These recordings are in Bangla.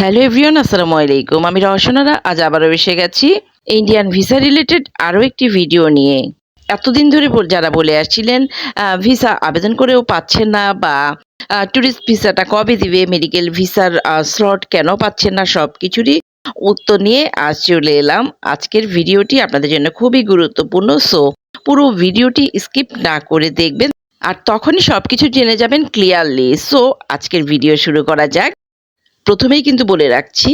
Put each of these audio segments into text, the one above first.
হ্যালো এভরিওন আসসালামু আলাইকুম। আমি রওশনারা, আজ আবারও এসে গেছি ইন্ডিয়ান ভিসা রিলেটেড আরও একটি ভিডিও নিয়ে। এতদিন ধরে যারা বলে আসছিলেন ভিসা আবেদন করেও পাচ্ছেন না বা ট্যুরিস্ট ভিসাটা কবে দিবে মেডিকেল ভিসার স্লট কেন পাচ্ছেন না, সব কিছুরই উত্তর নিয়ে আজ চলে এলাম। আজকের ভিডিওটি আপনাদের জন্য খুবই গুরুত্বপূর্ণ সো পুরো ভিডিওটি স্কিপ না করে দেখবেন। আর তখনই সব কিছু জেনে যাবেন ক্লিয়ারলি সো আজকের ভিডিও শুরু করা যাক। প্রথমেই কিন্তু বলে রাখছি,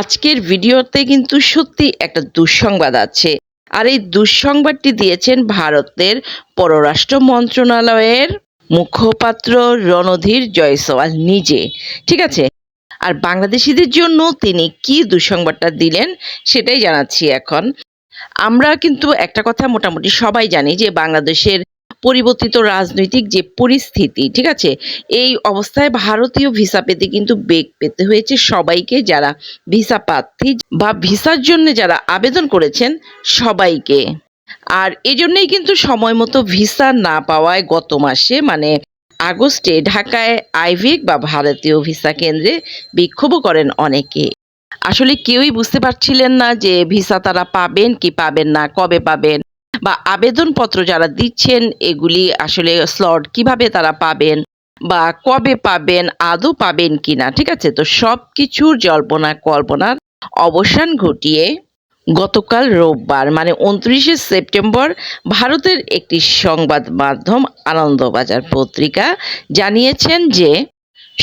আজকের ভিডিওতে কিন্তু সত্যি একটা দুঃসংবাদ আছে। আর এই দুঃসংবাদটি দিয়েছেন ভারতের পররাষ্ট্র মন্ত্রণালয়ের মুখপাত্র রণধীর জয়সওয়াল নিজে। ঠিক আছে? আর বাংলাদেশিদের জন্য তিনি কি দুঃসংবাদটা দিলেন সেটাই জানাচ্ছি এখন। আমরা কিন্তু একটা কথা মোটামুটি সবাই জানি যে বাংলাদেশের পরিবর্তিত রাজনৈতিক যে পরিস্থিতি, ঠিক আছে? এই অবস্থায় ভারতীয় ভিসা পেতে কিন্তু বেগ পেতে হয়েছে সবাইকে, যারা ভিসা প্রার্থী বা ভিসার জন্য যারা আবেদন করেছেন সবাইকে। আর এজন্যই কিন্তু সময় মতো ভিসা না পাওয়ায় গত মাসে মানে আগস্টে ঢাকায় আইভিক বা ভারতীয় ভিসা কেন্দ্রে বিক্ষোভও করেন অনেকে। আসলে কেউই বুঝতে পারছিলেন না যে ভিসা তারা পাবেন কি পাবেন না, কবে পাবেন। বা আবেদনপত্র যারা দিচ্ছেন, এগুলি আসলে স্লট কীভাবে তারা পাবেন বা কবে পাবেন, আদৌ পাবেন কিনা, ঠিক আছে? তো সব কিছুর জল্পনা, কল্পনার অবসান ঘটিয়ে গতকাল রোববার মানে উনত্রিশে সেপ্টেম্বর, ভারতের একটি সংবাদ মাধ্যম আনন্দবাজার পত্রিকা জানিয়েছেন যে,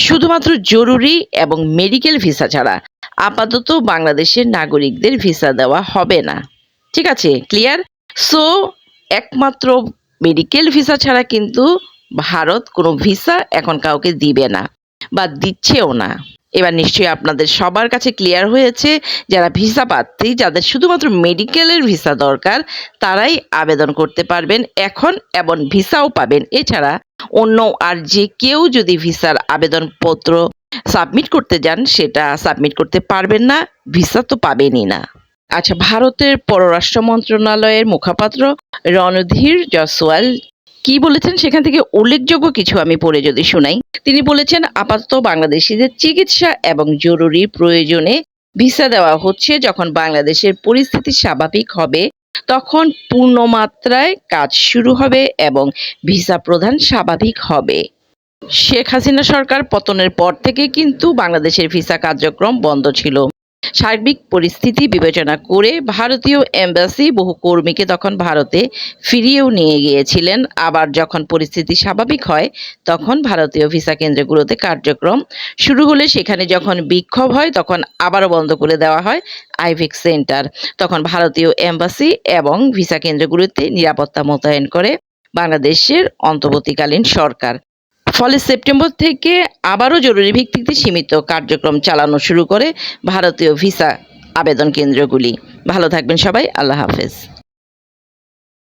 শুধুমাত্র জরুরি এবং মেডিকেল ভিসা ছাড়া আপাতত বাংলাদেশের নাগরিকদের ভিসা দেওয়া হবে না। ঠিক আছে? ক্লিয়ার? সো একমাত্র মেডিকেল ভিসা ছাড়া কিন্তু ভারত কোনো ভিসা এখন কাউকে দিবে না বা দিচ্ছেও না। এবার নিশ্চয়ই আপনাদের সবার কাছে ক্লিয়ার হয়েছে, যারা ভিসা প্রার্থী, যাদের শুধুমাত্র মেডিকেলের ভিসা দরকার, তারাই আবেদন করতে পারবেন। এখন এবং ভিসাও পাবেন। এছাড়া অন্য আর যে কেউ যদি ভিসার আবেদনপত্র সাবমিট করতে যান, সেটা সাবমিট করতে পারবেন না ভিসা তো পাবেনই না। আচ্ছা ভারতের পররাষ্ট্র মন্ত্রণালয়ের মুখপাত্র রণধীর জসওয়াল কি বলেছেন? সেখান থেকে উল্লেখযোগ্য কিছু আমি পড়ে যদি শোনাই। তিনি বলেছেন, আপাতত বাংলাদেশিদের চিকিৎসা এবং জরুরি প্রয়োজনে ভিসা দেওয়া হচ্ছে। যখন বাংলাদেশের পরিস্থিতি স্বাভাবিক হবে, তখন পূর্ণমাত্রায় কাজ শুরু হবে এবং ভিসা প্রদান স্বাভাবিক হবে। শেখ হাসিনা সরকার পতনের পর থেকে কিন্তু বাংলাদেশের ভিসা কার্যক্রম বন্ধ ছিল। সার্বিক পরিস্থিতি বিবেচনা করে ভারতীয় এম্বাসি বহু কর্মীকে তখন ভারতে ফিরিয়েও নিয়ে গিয়েছিলেন। আবার যখন পরিস্থিতি স্বাভাবিক হয়, তখন ভারতীয় ভিসা কেন্দ্রগুলোতে কার্যক্রম শুরু হলে সেখানে যখন বিক্ষোভ হয়, তখন আবারও বন্ধ করে দেওয়া হয় আইভিক সেন্টার। তখন ভারতীয় এম্বাসি এবং ভিসা কেন্দ্রগুলোতে নিরাপত্তা মোতায়েন করে বাংলাদেশের অন্তর্বর্তীকালীন সরকার। ফলে সেপ্টেম্বর থেকে আবারও জরুরি ভিত্তিতে সীমিত কার্যক্রম চালানো শুরু করে ভারতীয় ভিসা আবেদন কেন্দ্রগুলি। ভালো থাকবেন সবাই, আল্লাহ হাফেজ।